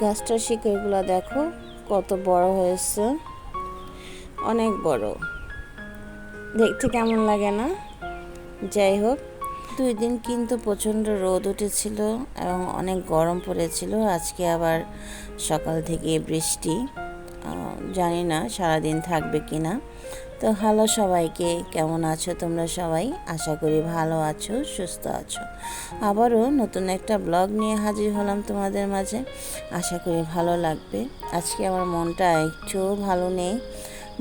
গাছটার শিকড়গুলো দেখো, কত বড় হয়েছে। অনেক বড়। দেখতে কেমন লাগে না? যাই হোক, দুই দিন কিন্তু প্রচণ্ড রোদ উঠেছিল এবং অনেক গরম পড়েছিল। আজকে আবার সকাল থেকে বৃষ্টি। জানি না সারাদিন থাকবে কি না তো হ্যালো সবাইকে, কেমন আছো তোমরা সবাই? আশা করি ভালো আছো, সুস্থ আছো। আবারও নতুন একটা ব্লগ নিয়ে হাজির হলাম তোমাদের মাঝে। আশা করি ভালো লাগবে। আজকে আমার মনটা একটু ভালো নেই,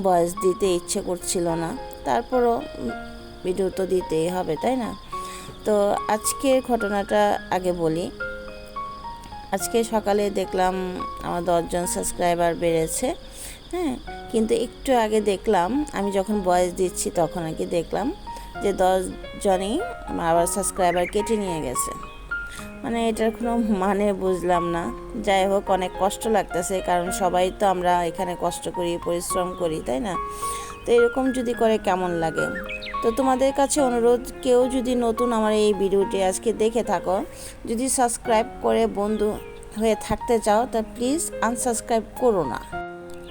বয়স দিতে ইচ্ছে করছিল না। তারপরও ভিডিও তো দিতেই হবে, তাই না? তো আজকের ঘটনাটা আগে বলি। আজকে সকালে দেখলাম আমার দশজন সাবস্ক্রাইবার বেড়েছে হ্যাঁ? কিন্তু একটু আগে দেখলাম, আমি যখন বয়স দিচ্ছি তখন আর কি দেখলাম যে দশজনই আবার সাবস্ক্রাইবার কেটে নিয়ে গেছে। মানে এটার কোনো মানে বুঝলাম না। যাই হোক, অনেক কষ্ট লাগতেছে, কারণ সবাই তো আমরা এখানে কষ্ট করি, পরিশ্রম করি, তাই না? তো এরকম যদি করে কেমন লাগে? তো তোমাদের কাছে অনুরোধ, কেউ যদি নতুন আমার এই ভিডিওটি আজকে দেখে থাকো, যদি সাবস্ক্রাইব করে বন্ধু হয়ে থাকতে চাও, তা প্লিজ আনসাবস্ক্রাইব করো না।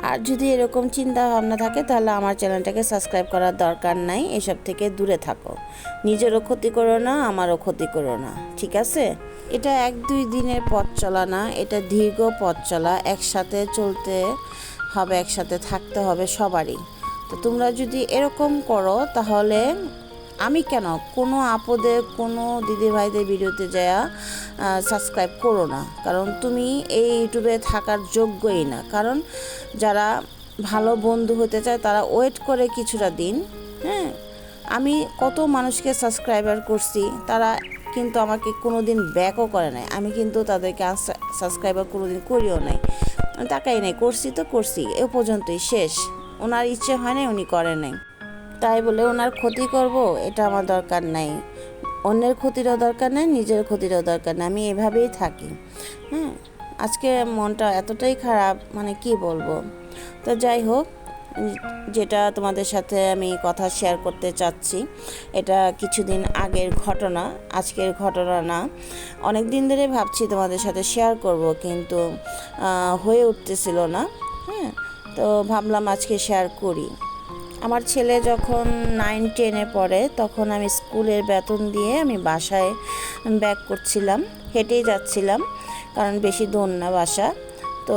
আর যদি এরকম চিন্তা ভাবনা থাকে, তাহলে আমার চ্যানেলটাকে সাবস্ক্রাইব করার দরকার নাই, এসব থেকে দূরে থাকো। নিজেরও ক্ষতি করো না, আমারও ক্ষতি করো না, ঠিক আছে? এটা এক দুই দিনের পথ চলা না, এটা দীর্ঘ পথ চলা, একসাথে চলতে হবে, একসাথে থাকতে হবে সবারই। তো তোমরা যদি এরকম করো, তাহলে আমি কেন? কোনো আপদে কোনো দিদি ভাইদের ভিডিওতে যায়া সাবস্ক্রাইব করো না। কারণ তুমি এই ইউটিউবে থাকার যোগ্যই না। কারণ যারা ভালো বন্ধু হতে চায়, তারা ওয়েট করে কিছুটা দিন হ্যাঁ? আমি কত মানুষকে সাবস্ক্রাইবার করছি, তারা কিন্তু আমাকে কোনো দিন ব্যাকও করে নাই। আমি কিন্তু তাদেরকে সাবস্ক্রাইবার কোনো দিন করিও নাই। তাকাই নাই, করছি তো করছি, এ পর্যন্তই শেষ। ওনার ইচ্ছে হয় নাই, উনি করে নাই। তাই বলে ওনার ক্ষতি করব, এটা আমার দরকার নাই। অন্যের ক্ষতিরও দরকার নেই, নিজের ক্ষতিরও দরকার নেই, আমি এভাবেই থাকি। হ্যাঁ আজকে মনটা এতটাই খারাপ মানে কি বলব? তো যাই হোক, যেটা তোমাদের সাথে আমি কথা শেয়ার করতে চাচ্ছি, এটা কিছুদিন আগের ঘটনা, আজকের ঘটনা না। অনেক দিন ধরে ভাবছি তোমাদের সাথে শেয়ার করব, কিন্তু হয়ে উঠতেছিল না। হ্যাঁ তো ভাবলাম আজকে শেয়ার করি। আমার ছেলে যখন নাইন টেনে পড়ে, তখন আমি স্কুলের বেতন দিয়ে আমি বাসায় ব্যাক করছিলাম, হেঁটেই যাচ্ছিলাম, কারণ বেশি দূর না বাসা। তো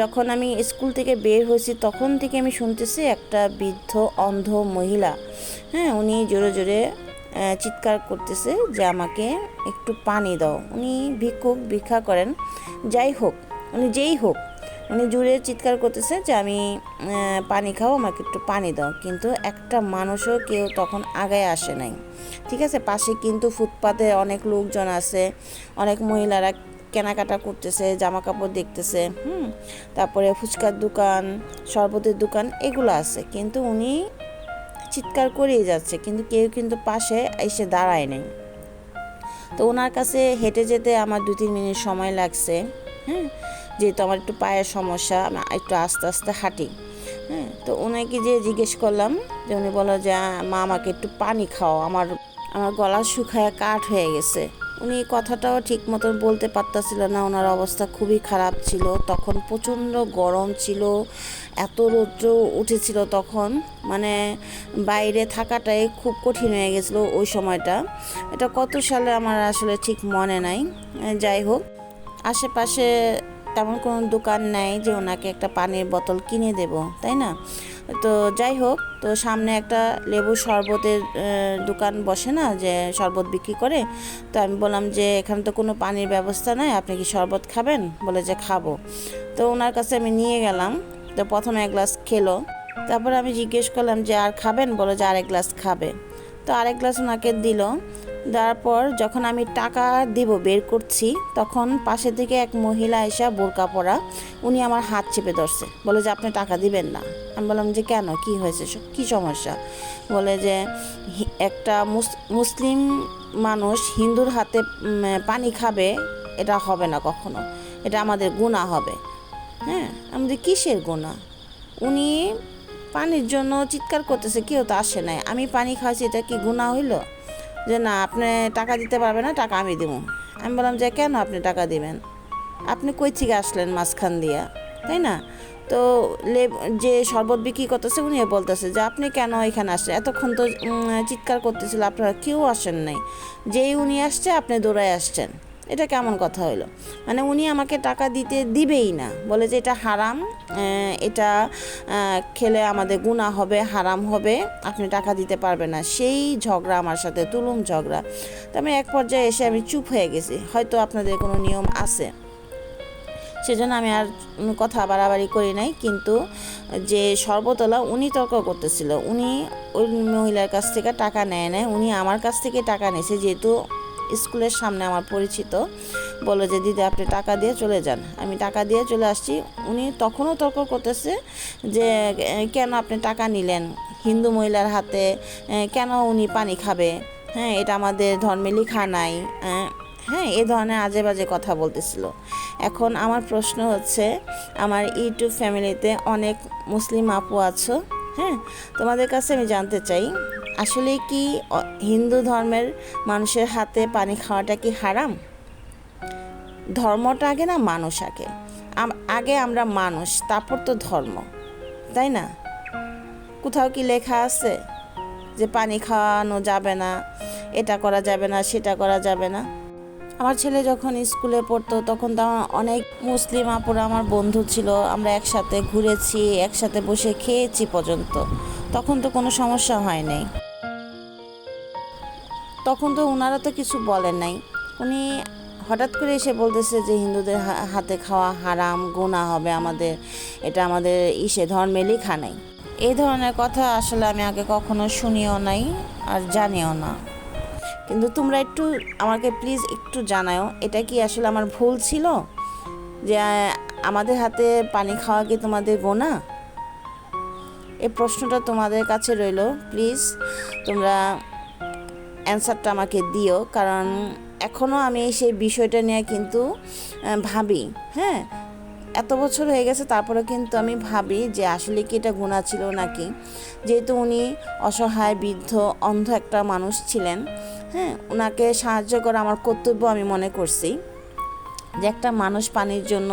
যখন আমি স্কুল থেকে বের হয়েছি, তখন থেকে আমি শুনতেছি একটা বৃদ্ধ অন্ধ মহিলা হ্যাঁ উনি জোরে জোরে চিৎকার করতেছে যে আমাকে একটু পানি দাও। উনি ভিক্ষুক, ভিক্ষা করেন। যাই হোক, উনি যেই হোক উনি জুড়ে চিৎকার করতেছে যে আমি পানি খাও, আমাকে একটু পানি দাও। কিন্তু একটা মানুষও কেউ তখন আগায় আসে নাই। ঠিক আছে? পাশে কিন্তু ফুটপাতে অনেক লোকজন আছে, অনেক মহিলারা কেনাকাটা করতেছে জামা কাপড় দেখতেছে, হুম? তারপরে ফুচকার দোকান, শরবতের দোকান, এগুলো আছে। কিন্তু উনি চিৎকার করেই যাচ্ছে, কিন্তু কেউ কিন্তু পাশে এসে দাঁড়ায় নেই। তো ওনার কাছে হেঁটে যেতে আমার দু তিন মিনিট সময় লাগছে হ্যাঁ যেহেতু আমার একটু পায়ের সমস্যা, আমি একটু আস্তে আস্তে হাঁটি। হ্যাঁ তো ওনাকে যে জিজ্ঞেস করলাম, যে উনি বলল যে মা, আমাকে একটু পানি খাও আমার আমার গলা শুকায় কাঠ হয়ে গেছে। উনি কথাটাও ঠিক মতন বলতে পারতাছিল না। ওনার অবস্থা খুবই খারাপ ছিল। তখন প্রচণ্ড গরম ছিল। এত রৌদ্র উঠেছিল তখন। মানে বাইরে থাকাটাই খুব কঠিন হয়ে গেছিল ওই সময়টা। এটা কত সালে আমার আসলে ঠিক মনে নাই। যাই হোক, আশেপাশে তেমন কোনো দোকান নেই যে ওনাকে একটা পানির বোতল কিনে দেব, তাই না? তো যাই হোক, তো সামনে একটা লেবু শরবতের দোকান বসে না যে শরবত বিক্রি করে। তো আমি বললাম যে, এখানে তো কোনো পানির ব্যবস্থা নাই, আপনি কি শরবত খাবেন? বলে যে, খাব। তো ওনার কাছে আমি নিয়ে গেলাম, তো প্রথমে এক গ্লাস খেলো। তারপর আমি জিজ্ঞেস করলাম যে, আর খাবেন? বলে যে, আরেক গ্লাস খাবে। তো আরেক গ্লাস ওনাকে দিল। দেওয়ার পর যখন আমি টাকা দিব বের করছি, তখন পাশে থেকে এক মহিলা এসে বোরকা পরা, উনি আমার হাত চেপে ধরছে। বলে যে, আপনি টাকা দিবেন না। আমি বললাম যে, কেন? কি হয়েছে? কি সমস্যা? বলে যে একটা মুস- মুসলিম মানুষ হিন্দুর হাতে পানি খাবে, এটা হবে না কখনো। এটা আমাদের গুণা হবে। হ্যাঁ? আমাদের কিসের গুণা উনি পানির জন্য চিৎকার করতেছে, কেউ তো আসে নাই। আমি পানি খাওয়াছি এটা কি গুণা হইল? যে না, আপনি টাকা দিতে পারবেন না, টাকা আমি দেবো আমি বললাম যে, কেন আপনি টাকা দিবেন? আপনি কই থেকে আসলেন মাঝখান দিয়া? তাই না? তো লে যে শরবত বিক্রি করতেছে উনি বলতেছে যে, আপনি কেন এখানে আসছেন এতক্ষণ তো চিৎকার করতেছিল, আপনারা কেউ আসেন নাই। যেই উনি আসছে, আপনি দৌড়ায় আসছেন। এটা কেমন কথা হলো? মানে উনি আমাকে টাকা দিতে দিবেই না। বলে যে এটা হারাম এটা খেলে আমাদের গুণা হবে, হারাম হবে, আপনি টাকা দিতে পারবেন না। সেই ঝগড়া আমার সাথে তুলুম ঝগড়া। তো আমি এক পর্যায়ে এসে আমি চুপ হয়ে গেছি। হয়তো আপনাদের কোনো নিয়ম আছে। সেজন্য আমি আর কথা বাড়াবাড়ি করি নাই। কিন্তু যে সর্বতলা উনি তর্ক করতেছিল, উনি ওই মহিলার কাছ থেকে টাকা নেয় নেয় উনি আমার কাছ থেকে টাকা নিয়েছে, যেহেতু স্কুলের সামনে আমার পরিচিত। বলল যে, দিদি, আপনি টাকা দিয়ে চলে যান। আমি টাকা দিয়ে চলে আসছি। উনি তখনও তর্ক করতেছে যে, কেন আপনি টাকা নিলেন? হিন্দু মহিলার হাতে কেন উনি পানি খাবে? হ্যাঁ এটা আমাদের ধর্মে লেখা নাই। হ্যাঁ এ ধরনের আজে বাজে কথা বলতেছিল। এখন আমার প্রশ্ন হচ্ছে, আমার ইউটিউব ফ্যামিলিতে অনেক মুসলিম আপু আছো? হ্যাঁ তোমাদের কাছে আমি জানতে চাই আসলে কি হিন্দু ধর্মের মানুষের হাতে পানি খাওয়াটা কি হারাম? ধর্মটা আগে না মানুষ আগে। আগে আমরা মানুষ, তারপর তো ধর্ম, তাই না? কোথাও কি লেখা আছে যে পানি খাওয়ানো যাবে না, এটা করা যাবে না, সেটা করা যাবে না? আমার ছেলে যখন স্কুলে পড়তো, তখন তো আমার অনেক মুসলিম আপুরা, আমার বন্ধু ছিল, আমরা একসাথে ঘুরেছি, একসাথে বসে খেয়েছি পর্যন্ত। তখন তো কোনো সমস্যা হয় নাই। তখন তো ওনারা তো কিছু বলেন নাই। উনি হঠাৎ করে এসে বলতেছে যে হিন্দুদের হাতে খাওয়া হারাম গোনা হবে আমাদের, এটা আমাদের ইসে ধর্মে লেখা নাই। এই ধরনের কথা আসলে আমি আগে কখনো শুনিও নাই আর জানিও না। কিন্তু তোমরা একটু আমাকে প্লিজ একটু জানাও এটা কি আসলে আমার ভুল ছিল? যে আমাদের হাতে পানি খাওয়া কি তোমাদের গোনা? এই প্রশ্নটা তোমাদের কাছে রইল, প্লিজ তোমরা অ্যান্সারটা আমাকে দিও, কারণ এখনও আমি সেই বিষয়টা নিয়ে কিন্তু ভাবি হ্যাঁ? এত বছর হয়ে গেছে তারপরে কিন্তু আমি ভাবি যে আসলে কি এটা গুণা ছিল নাকি? যেহেতু উনি অসহায়, বৃদ্ধ, অন্ধ একটা মানুষ ছিলেন হ্যাঁ? ওনাকে সাহায্য করা আমার কর্তব্য আমি মনে করছি। যে একটা মানুষ পানির জন্য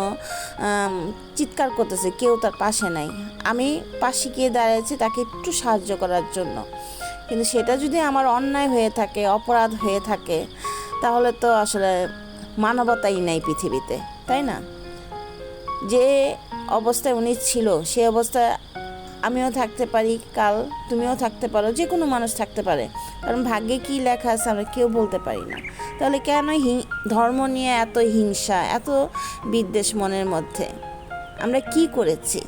চিৎকার করতেছে, কেউ তার পাশে নাই। আমি পাশে গিয়ে দাঁড়িয়েছি তাকে একটু সাহায্য করার জন্য। কিন্তু সেটা যদি আমার অন্যায় হয়ে থাকে, অপরাধ হয়ে থাকে, তাহলে তো আসলে মানবতাই নাই পৃথিবীতে, তাই না? যে অবস্থায় উনি ছিল, সে অবস্থায় আমিও থাকতে পারি, কাল তুমিও থাকতে পারো, যে কোনো মানুষ থাকতে পারে। কারণ ভাগ্যে কী লেখা আছে আমরা কেউ বলতে পারি না। তাহলে কেন ধর্ম নিয়ে এত হিংসা, এত বিদ্বেষ মনের মধ্যে? আমরা কি করেছি?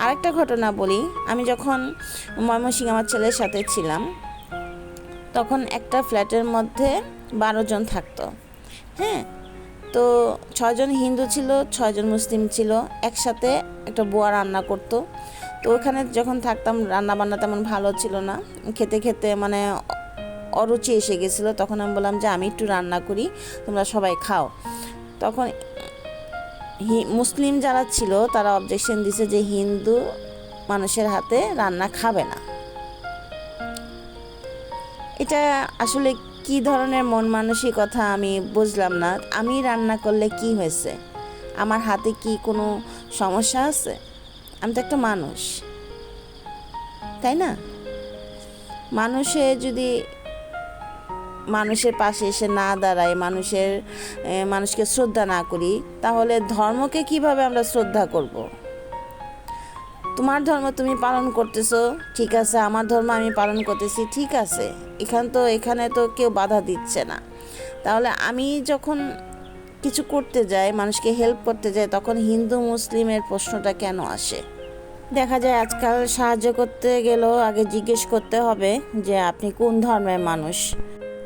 আরেকটা ঘটনা বলি। আমি যখন ময়মনসিং আমার ছেলের সাথে ছিলাম, তখন একটা ফ্ল্যাটের মধ্যে বারো জন থাকতো। হ্যাঁ? তো ছয়জন হিন্দু ছিল ছয়জন মুসলিম ছিল, একসাথে একটা বোয়া রান্না করতো। তো ওখানে যখন থাকতাম রান্না বান্না তেমন ভালো ছিল না। খেতে খেতে মানে অরুচি এসে গেছিল তখন আমি বললাম যে আমি একটু রান্না করি তোমরা সবাই খাও তখন মুসলিম যারা ছিল, তারা অবজেকশন দিছে যে হিন্দু মানুষের হাতে রান্না খাবে না। এটা আসলে কি ধরনের মন মানসিকতা আমি বুঝলাম না। আমি রান্না করলে কি হয়েছে? আমার হাতে কি কোনো সমস্যা আছে? আমি তো একটা মানুষ। তাই না? মানুষে যদি মানুষের পাশে এসে না দাঁড়ায়, মানুষের মানুষকে শ্রদ্ধা না করি, তাহলে ধর্মকে কীভাবে আমরা শ্রদ্ধা করব। তোমার ধর্ম তুমি পালন করতেছো, ঠিক আছে, আমার ধর্ম আমি পালন করতেছি, ঠিক আছে, এখান তো, এখানে তো কেউ বাধা দিচ্ছে না। তাহলে আমি যখন কিছু করতে যাই, মানুষকে হেল্প করতে যাই, তখন হিন্দু, মুসলিমের প্রশ্নটা কেন আসে? দেখা যায় আজকাল সাহায্য করতে গেলেও আগে জিজ্ঞেস করতে হবে যে, আপনি কোন ধর্মের মানুষ?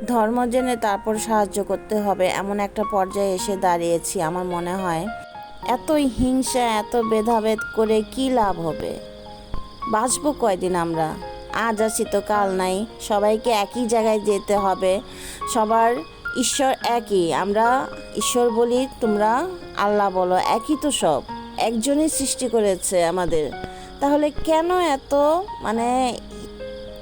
ধর্ম জেনে তারপর সাহায্য করতে হবে, এমন একটা পর্যায়ে এসে দাঁড়িয়েছি আমার মনে হয়। এতই হিংসা, এত ভেদাভেদ করে কি লাভ হবে? বাঁচবো কয়দিন আমরা? আজ আছি তো কাল নাই, সবাইকে একই জায়গায় যেতে হবে। সবার ঈশ্বর একই, আমরা ঈশ্বর বলি, তোমরা আল্লাহ বলো, একই তো সব। একজনই সৃষ্টি করেছে আমাদের। তাহলে কেন এত মানে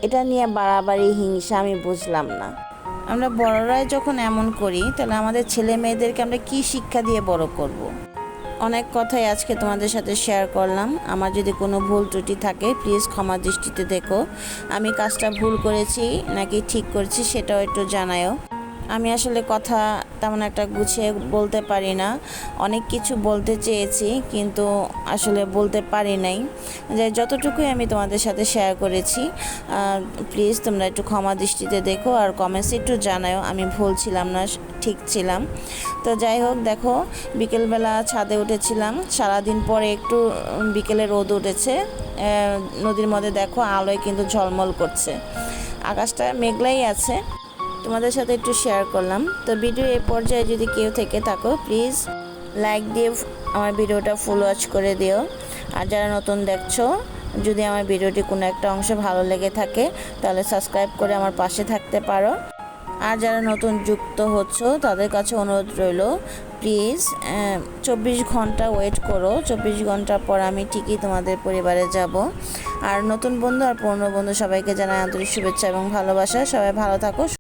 এটা নিয়ে বাড়াবাড়ি, হিংসা আমি বুঝলাম না। আমরা বড়রাই যখন এমন করি, তাহলে আমাদের ছেলে মেয়েদেরকে আমরা কি শিক্ষা দিয়ে বড় করব। অনেক কথাই আজকে তোমাদের সাথে শেয়ার করলাম। আমার যদি কোনো ভুল ত্রুটি থাকে প্লিজ ক্ষমা দৃষ্টিতে দেখো। আমি কাজটা ভুল করেছি, নাকি ঠিক করেছি, সেটাও একটু জানায়ও। আমি আসলে কথা তেমন একটা গুছিয়ে বলতে পারি না। অনেক কিছু বলতে চেয়েছি, কিন্তু আসলে বলতে পারি নাই। যে যতটুকুই আমি তোমাদের সাথে শেয়ার করেছি প্লিজ তোমরা একটু ক্ষমা দৃষ্টিতে দেখো আর কমেন্টসে একটু জানাও আমি ভুল ছিলাম না, ঠিক ছিলাম। তো যাই হোক, দেখো, বিকেলবেলা ছাদে উঠেছিলাম, সারাদিন পরে একটু বিকেলে রোদ উঠেছে নদীর মধ্যে দেখো আলোয় কিন্তু ঝলমল করছে। আকাশটা মেঘলাই আছে। তোমাদের সাথে একটু শেয়ার করলাম। তো ভিডিও এ পর্যায়ে যদি কেউ থেকে থাকো প্লিজ লাইক দিয়ে আমার ভিডিওটা ফুল ওয়াচ করে দিও। আর যারা নতুন দেখছ, যদি আমার ভিডিওটি কোনো একটা অংশ ভালো লেগে থাকে, তাহলে সাবস্ক্রাইব করে আমার পাশে থাকতে পারো। আর যারা নতুন যুক্ত হচ্ছ, তাদের কাছে অনুরোধ রইল প্লিজ চব্বিশ ঘণ্টা ওয়েট করো। চব্বিশ ঘণ্টা পর আমি ঠিকই তোমাদের পরিবারে যাব। আর নতুন বন্ধু আর পুরনো বন্ধু সবাইকে জানাই আন্তরিক শুভেচ্ছা এবং ভালোবাসা। সবাই ভালো থাকো